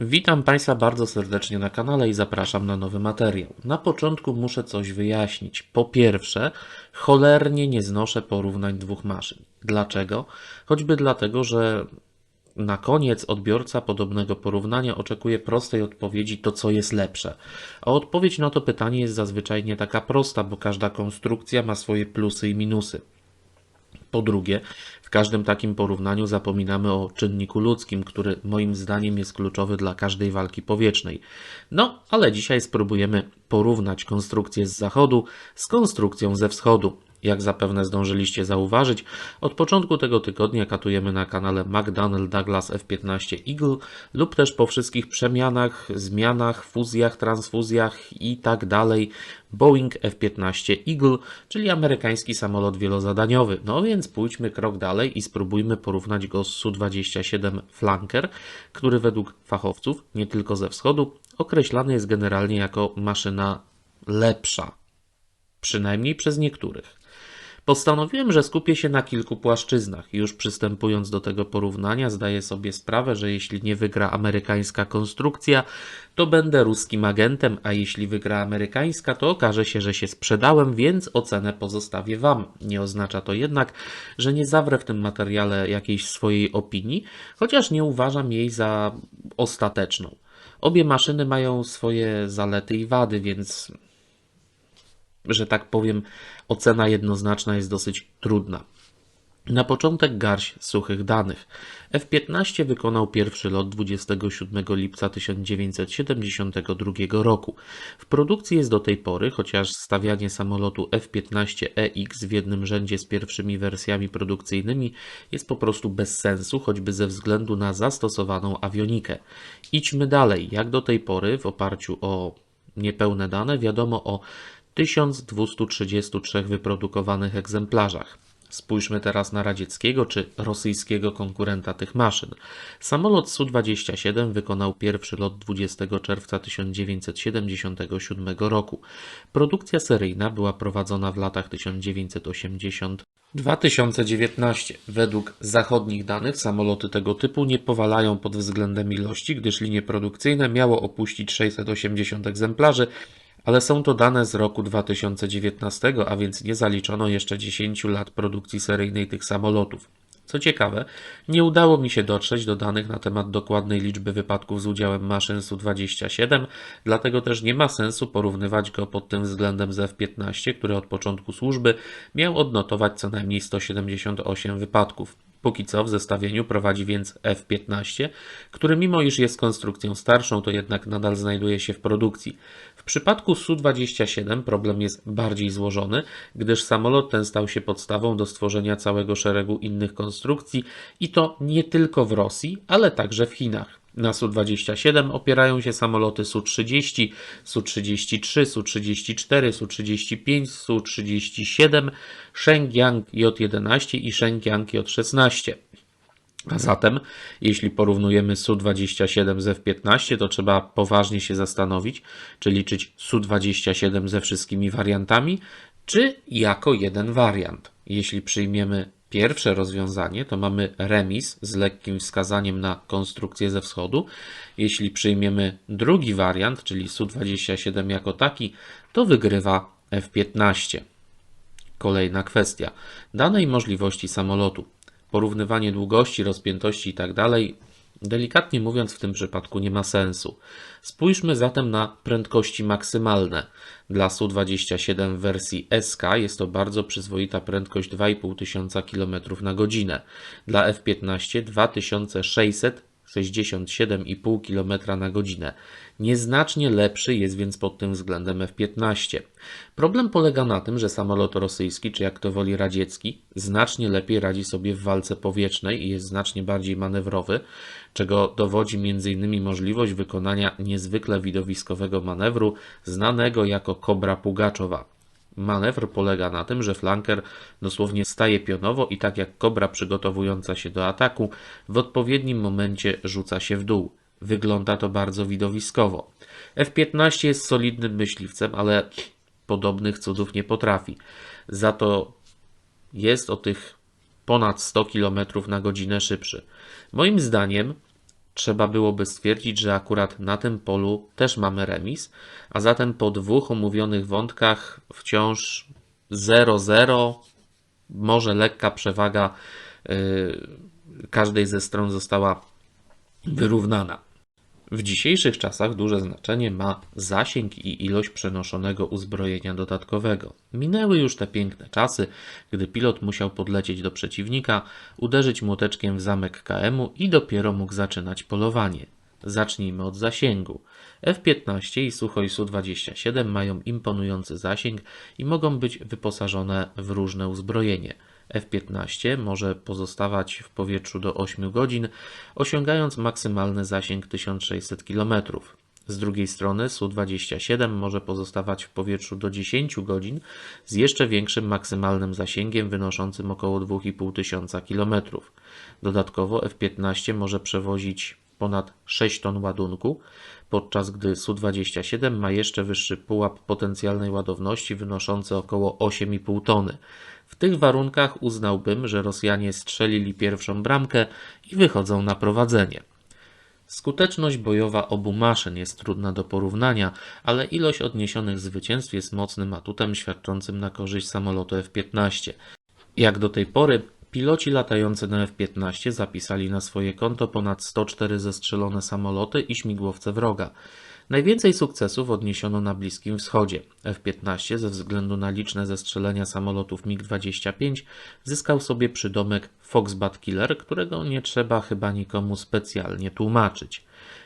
Witam Państwa bardzo serdecznie na kanale i zapraszam na nowy materiał. Na początku muszę coś wyjaśnić. Po pierwsze, cholernie nie znoszę porównań dwóch maszyn. Dlaczego? Choćby dlatego, że na koniec odbiorca podobnego porównania oczekuje prostej odpowiedzi, to co jest lepsze. A odpowiedź na to pytanie jest zazwyczaj nie taka prosta, bo każda konstrukcja ma swoje plusy i minusy. Po drugie, w każdym takim porównaniu zapominamy o czynniku ludzkim, który moim zdaniem jest kluczowy dla każdej walki powietrznej. No, ale dzisiaj spróbujemy porównać konstrukcję z zachodu z konstrukcją ze wschodu. Jak zapewne zdążyliście zauważyć, od początku tego tygodnia katujemy na kanale McDonnell Douglas F-15 Eagle lub też po wszystkich przemianach, zmianach, fuzjach, transfuzjach i tak dalej Boeing F-15 Eagle, czyli amerykański samolot wielozadaniowy. No więc pójdźmy krok dalej i spróbujmy porównać go z Su-27 Flanker, który według fachowców, nie tylko ze wschodu, określany jest generalnie jako maszyna lepsza. Przynajmniej przez niektórych. Postanowiłem, że skupię się na kilku płaszczyznach. Już przystępując do tego porównania, zdaję sobie sprawę, że jeśli nie wygra amerykańska konstrukcja, to będę ruskim agentem, a jeśli wygra amerykańska, to okaże się, że się sprzedałem, więc ocenę pozostawię Wam. Nie oznacza to jednak, że nie zawrę w tym materiale jakiejś swojej opinii, chociaż nie uważam jej za ostateczną. Obie maszyny mają swoje zalety i wady, więc że tak powiem, ocena jednoznaczna jest dosyć trudna. Na początek garść suchych danych. F-15 wykonał pierwszy lot 27 lipca 1972 roku. W produkcji jest do tej pory, chociaż stawianie samolotu F-15EX w jednym rzędzie z pierwszymi wersjami produkcyjnymi jest po prostu bez sensu, choćby ze względu na zastosowaną awionikę. Idźmy dalej. Jak do tej pory, w oparciu o niepełne dane, wiadomo o 1233 wyprodukowanych egzemplarzach. Spójrzmy teraz na radzieckiego czy rosyjskiego konkurenta tych maszyn. Samolot Su-27 wykonał pierwszy lot 20 czerwca 1977 roku. Produkcja seryjna była prowadzona w latach 1980-2019. Według zachodnich danych samoloty tego typu nie powalają pod względem ilości, gdyż linie produkcyjne miało opuścić 680 egzemplarzy, ale są to dane z roku 2019, a więc nie zaliczono jeszcze 10 lat produkcji seryjnej tych samolotów. Co ciekawe, nie udało mi się dotrzeć do danych na temat dokładnej liczby wypadków z udziałem maszyn Su-27, dlatego też nie ma sensu porównywać go pod tym względem z F-15, który od początku służby miał odnotować co najmniej 178 wypadków. Póki co w zestawieniu prowadzi więc F-15, który mimo iż jest konstrukcją starszą, to jednak nadal znajduje się w produkcji. W przypadku Su-27 problem jest bardziej złożony, gdyż samolot ten stał się podstawą do stworzenia całego szeregu innych konstrukcji i to nie tylko w Rosji, ale także w Chinach. Na Su-27 opierają się samoloty Su-30, Su-33, Su-34, Su-35, Su-37, Shenyang J-11 i Shenyang J-16. A zatem, jeśli porównujemy Su-27 z F-15, to trzeba poważnie się zastanowić, czy liczyć Su-27 ze wszystkimi wariantami, czy jako jeden wariant. Jeśli przyjmiemy pierwsze rozwiązanie, to mamy remis z lekkim wskazaniem na konstrukcję ze wschodu. Jeśli przyjmiemy drugi wariant, czyli Su-27 jako taki, to wygrywa F-15. Kolejna kwestia. Danej możliwości samolotu. Porównywanie długości, rozpiętości itd. delikatnie mówiąc w tym przypadku nie ma sensu. Spójrzmy zatem na prędkości maksymalne. Dla Su-27 w wersji SK jest to bardzo przyzwoita prędkość 2500 km na godzinę. Dla F-15 2600 67,5 km na godzinę. Nieznacznie lepszy jest więc pod tym względem F-15. Problem polega na tym, że samolot rosyjski, czy jak to woli radziecki, znacznie lepiej radzi sobie w walce powietrznej i jest znacznie bardziej manewrowy, czego dowodzi m.in. możliwość wykonania niezwykle widowiskowego manewru znanego jako Kobra Pugaczowa. Manewr polega na tym, że flanker dosłownie staje pionowo i tak jak kobra przygotowująca się do ataku, w odpowiednim momencie rzuca się w dół. Wygląda to bardzo widowiskowo. F-15 jest solidnym myśliwcem, ale podobnych cudów nie potrafi. Za to jest o tych ponad 100 km na godzinę szybszy. Moim zdaniem trzeba byłoby stwierdzić, że akurat na tym polu też mamy remis, a zatem po dwóch omówionych wątkach wciąż 0-0, może lekka przewaga yy, każdej ze stron została wyrównana. W dzisiejszych czasach duże znaczenie ma zasięg i ilość przenoszonego uzbrojenia dodatkowego. Minęły już te piękne czasy, gdy pilot musiał podlecieć do przeciwnika, uderzyć młoteczkiem w zamek KM-u i dopiero mógł zaczynać polowanie. Zacznijmy od zasięgu. F-15 i Suchoi Su-27 mają imponujący zasięg i mogą być wyposażone w różne uzbrojenie. F-15 może pozostawać w powietrzu do 8 godzin, osiągając maksymalny zasięg 1600 km. Z drugiej strony Su-27 może pozostawać w powietrzu do 10 godzin z jeszcze większym maksymalnym zasięgiem wynoszącym około 2500 km. Dodatkowo F-15 może przewozić ponad 6 ton ładunku, podczas gdy Su-27 ma jeszcze wyższy pułap potencjalnej ładowności wynoszący około 8,5 tony. W tych warunkach uznałbym, że Rosjanie strzelili pierwszą bramkę i wychodzą na prowadzenie. Skuteczność bojowa obu maszyn jest trudna do porównania, ale ilość odniesionych zwycięstw jest mocnym atutem świadczącym na korzyść samolotu F-15. Jak do tej pory, piloci latający na F-15 zapisali na swoje konto ponad 104 zestrzelone samoloty i śmigłowce wroga. Najwięcej sukcesów odniesiono na Bliskim Wschodzie. F-15 ze względu na liczne zestrzelenia samolotów MiG-25 zyskał sobie przydomek Foxbat Killer, którego nie trzeba chyba nikomu specjalnie tłumaczyć.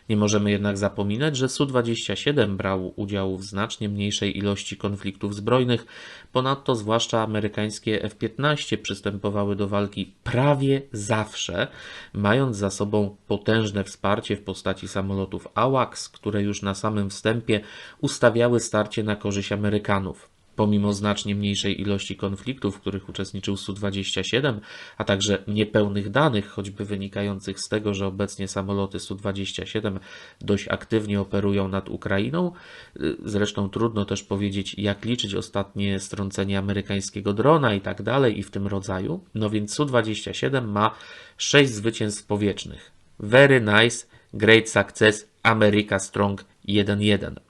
Nie możemy jednak zapominać, że Su-27 brał udział w znacznie mniejszej ilości konfliktów zbrojnych, ponadto zwłaszcza amerykańskie F-15 przystępowały do walki prawie zawsze, mając za sobą potężne wsparcie w postaci samolotów AWACS, które już na samym wstępie ustawiały starcie na korzyść Amerykanów. Pomimo znacznie mniejszej ilości konfliktów, w których uczestniczył Su-27, a także niepełnych danych, choćby wynikających z tego, że obecnie samoloty Su-27 dość aktywnie operują nad Ukrainą, y, zresztą trudno też powiedzieć, jak liczyć ostatnie strącenie amerykańskiego drona i tak dalej, i w tym rodzaju, no więc Su-27 ma 6 zwycięstw powietrznych. Very nice, great success, America Strong 1-1.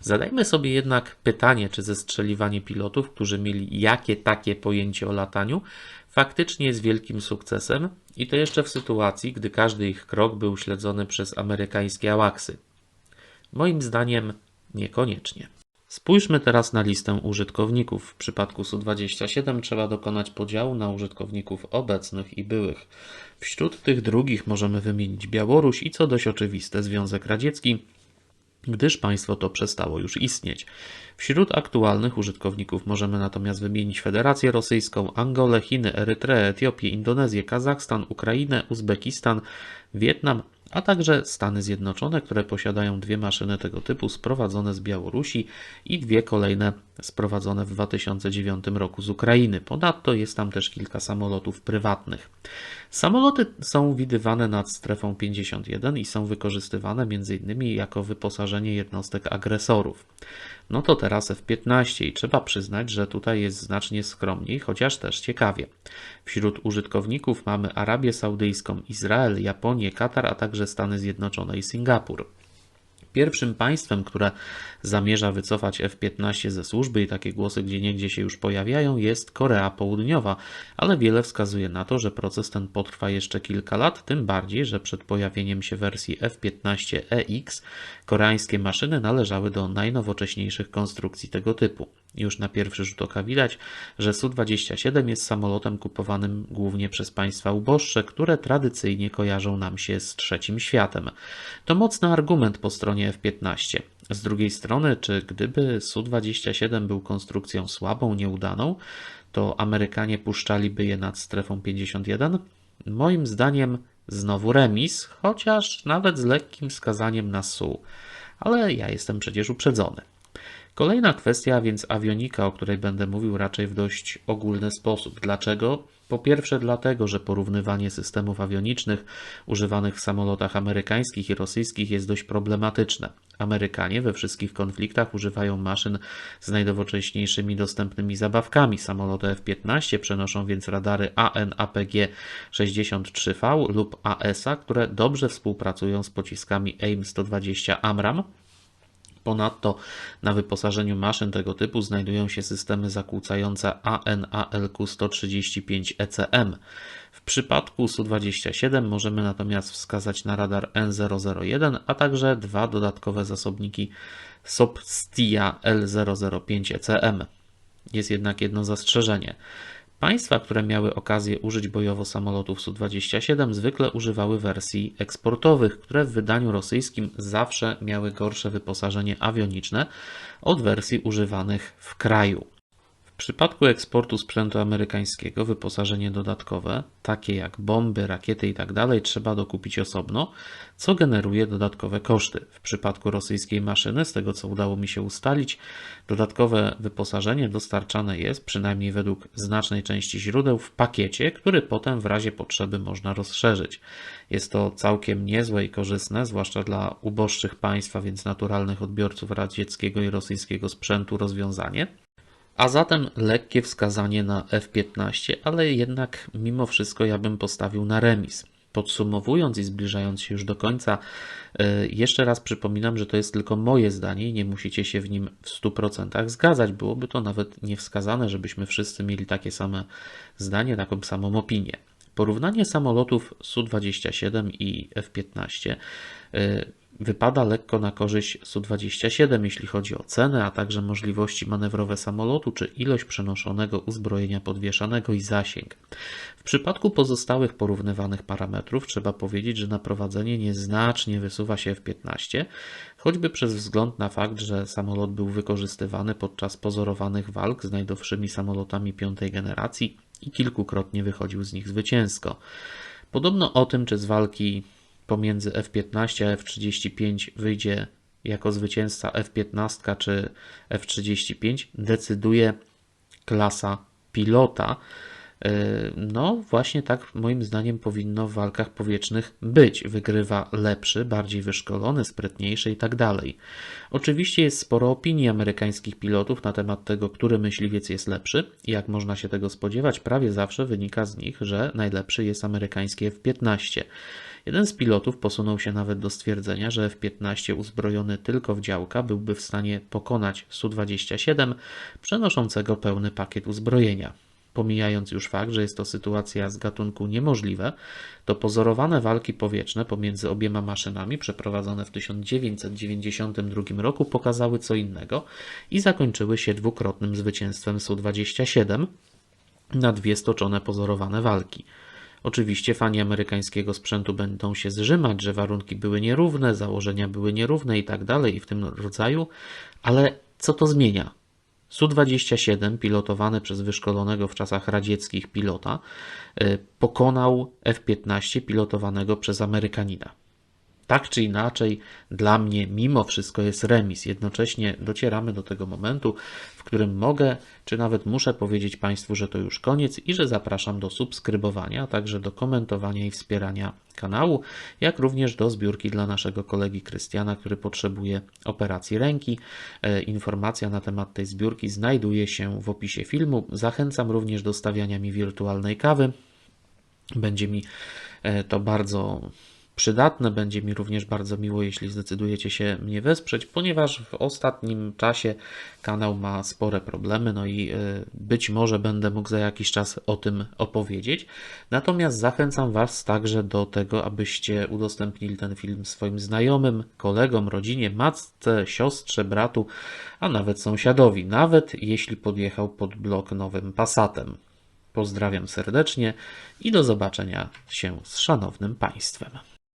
Zadajmy sobie jednak pytanie, czy zestrzeliwanie pilotów, którzy mieli jakie takie pojęcie o lataniu, faktycznie jest wielkim sukcesem i to jeszcze w sytuacji, gdy każdy ich krok był śledzony przez amerykańskie ałaksy. Moim zdaniem niekoniecznie. Spójrzmy teraz na listę użytkowników. W przypadku Su-27 trzeba dokonać podziału na użytkowników obecnych i byłych. Wśród tych drugich możemy wymienić Białoruś i co dość oczywiste Związek Radziecki, gdyż państwo to przestało już istnieć. Wśród aktualnych użytkowników możemy natomiast wymienić Federację Rosyjską, Angolę, Chiny, Erytreę, Etiopię, Indonezję, Kazachstan, Ukrainę, Uzbekistan, Wietnam, a także Stany Zjednoczone, które posiadają dwie maszyny tego typu sprowadzone z Białorusi i dwie kolejne sprowadzone w 2009 roku z Ukrainy. Ponadto jest tam też kilka samolotów prywatnych. Samoloty są widywane nad strefą 51 i są wykorzystywane m.in. jako wyposażenie jednostek agresorów. No to teraz F-15 i trzeba przyznać, że tutaj jest znacznie skromniej, chociaż też ciekawie. Wśród użytkowników mamy Arabię Saudyjską, Izrael, Japonię, Katar, a także Stany Zjednoczone i Singapur. Pierwszym państwem, które zamierza wycofać F-15 ze służby i takie głosy gdzie niegdzie się już pojawiają, jest Korea Południowa, ale wiele wskazuje na to, że proces ten potrwa jeszcze kilka lat, tym bardziej, że przed pojawieniem się wersji F-15EX koreańskie maszyny należały do najnowocześniejszych konstrukcji tego typu. Już na pierwszy rzut oka widać, że Su-27 jest samolotem kupowanym głównie przez państwa uboższe, które tradycyjnie kojarzą nam się z trzecim światem. To mocny argument po stronie F-15. Z drugiej strony, czy gdyby Su-27 był konstrukcją słabą, nieudaną, to Amerykanie puszczaliby je nad strefą 51? Moim zdaniem znowu remis, chociaż nawet z lekkim wskazaniem na Su. Ale ja jestem przecież uprzedzony. Kolejna kwestia, więc awionika, o której będę mówił raczej w dość ogólny sposób. Dlaczego? Po pierwsze, dlatego, że porównywanie systemów awionicznych używanych w samolotach amerykańskich i rosyjskich jest dość problematyczne. Amerykanie we wszystkich konfliktach używają maszyn z najnowocześniejszymi dostępnymi zabawkami. Samoloty F-15 przenoszą więc radary AN-APG-63V lub AESA, które dobrze współpracują z pociskami AIM-120 Amram, Ponadto na wyposażeniu maszyn tego typu znajdują się systemy zakłócające AN-ALQ-135 ECM. W przypadku Su-27 możemy natomiast wskazać na radar N001, a także dwa dodatkowe zasobniki SOP-STIA L005 ECM. Jest jednak jedno zastrzeżenie. Państwa, które miały okazję użyć bojowo samolotów Su-27 zwykle używały wersji eksportowych, które w wydaniu rosyjskim zawsze miały gorsze wyposażenie awioniczne od wersji używanych w kraju. W przypadku eksportu sprzętu amerykańskiego wyposażenie dodatkowe, takie jak bomby, rakiety itd., trzeba dokupić osobno, co generuje dodatkowe koszty. W przypadku rosyjskiej maszyny, z tego co udało mi się ustalić, dodatkowe wyposażenie dostarczane jest, przynajmniej według znacznej części źródeł, w pakiecie, który potem w razie potrzeby można rozszerzyć. Jest to całkiem niezłe i korzystne, zwłaszcza dla uboższych państw, więc naturalnych odbiorców radzieckiego i rosyjskiego sprzętu rozwiązanie. A zatem lekkie wskazanie na F15, ale jednak mimo wszystko ja bym postawił na remis. Podsumowując i zbliżając się już do końca, e, jeszcze raz przypominam, że to jest tylko moje zdanie i nie musicie się w nim w 100% zgadzać. Byłoby to nawet niewskazane, żebyśmy wszyscy mieli takie same zdanie, taką samą opinię. Porównanie samolotów Su-27 i F-15 wypada lekko na korzyść Su-27, jeśli chodzi o cenę, a także możliwości manewrowe samolotu czy ilość przenoszonego uzbrojenia podwieszanego i zasięg. W przypadku pozostałych porównywanych parametrów trzeba powiedzieć, że naprowadzenie nieznacznie wysuwa się F-15, choćby przez wzgląd na fakt, że samolot był wykorzystywany podczas pozorowanych walk z najdowszymi samolotami piątej generacji i kilkukrotnie wychodził z nich zwycięsko. Podobno o tym, czy z walki pomiędzy F15 a F35 wyjdzie jako zwycięzca F15 czy F35, decyduje klasa pilota. E, no, właśnie tak moim zdaniem powinno w walkach powietrznych być. Wygrywa lepszy, bardziej wyszkolony, sprytniejszy i tak dalej. Oczywiście jest sporo opinii amerykańskich pilotów na temat tego, który myśliwiec jest lepszy. Jak można się tego spodziewać, prawie zawsze wynika z nich, że najlepszy jest amerykański F-15. Jeden z pilotów posunął się nawet do stwierdzenia, że F-15 uzbrojony tylko w działka byłby w stanie pokonać Su-27 przenoszącego pełny pakiet uzbrojenia. Pomijając już fakt, że jest to sytuacja z gatunku niemożliwe, to pozorowane walki powietrzne pomiędzy obiema maszynami przeprowadzone w 1992 roku pokazały co innego i zakończyły się dwukrotnym zwycięstwem Su-27 na dwie stoczone pozorowane walki. Oczywiście fani amerykańskiego sprzętu będą się zrzymać, że warunki były nierówne, założenia były nierówne i tak dalej i w tym rodzaju, ale co to zmienia? Su-27, pilotowany przez wyszkolonego w czasach radzieckich pilota, y, pokonał F-15 pilotowanego przez Amerykanina. Tak czy inaczej, dla mnie mimo wszystko jest remis. Jednocześnie docieramy do tego momentu, w którym mogę, czy nawet muszę powiedzieć Państwu, że to już koniec i że zapraszam do subskrybowania, a także do komentowania i wspierania kanału, jak również do zbiórki dla naszego kolegi Krystiana, który potrzebuje operacji ręki. E, informacja na temat tej zbiórki znajduje się w opisie filmu. Zachęcam również do stawiania mi wirtualnej kawy. Będzie mi e, to bardzo przydatne. Będzie mi również bardzo miło, jeśli zdecydujecie się mnie wesprzeć, ponieważ w ostatnim czasie kanał ma spore problemy, no i e, być może będę mógł za jakiś czas o tym opowiedzieć. Natomiast zachęcam Was także do tego, abyście udostępnili ten film swoim znajomym, kolegom, rodzinie, matce, siostrze, bratu, a nawet sąsiadowi, nawet jeśli podjechał pod blok nowym Passatem. Pozdrawiam serdecznie i do zobaczenia się z szanownym Państwem.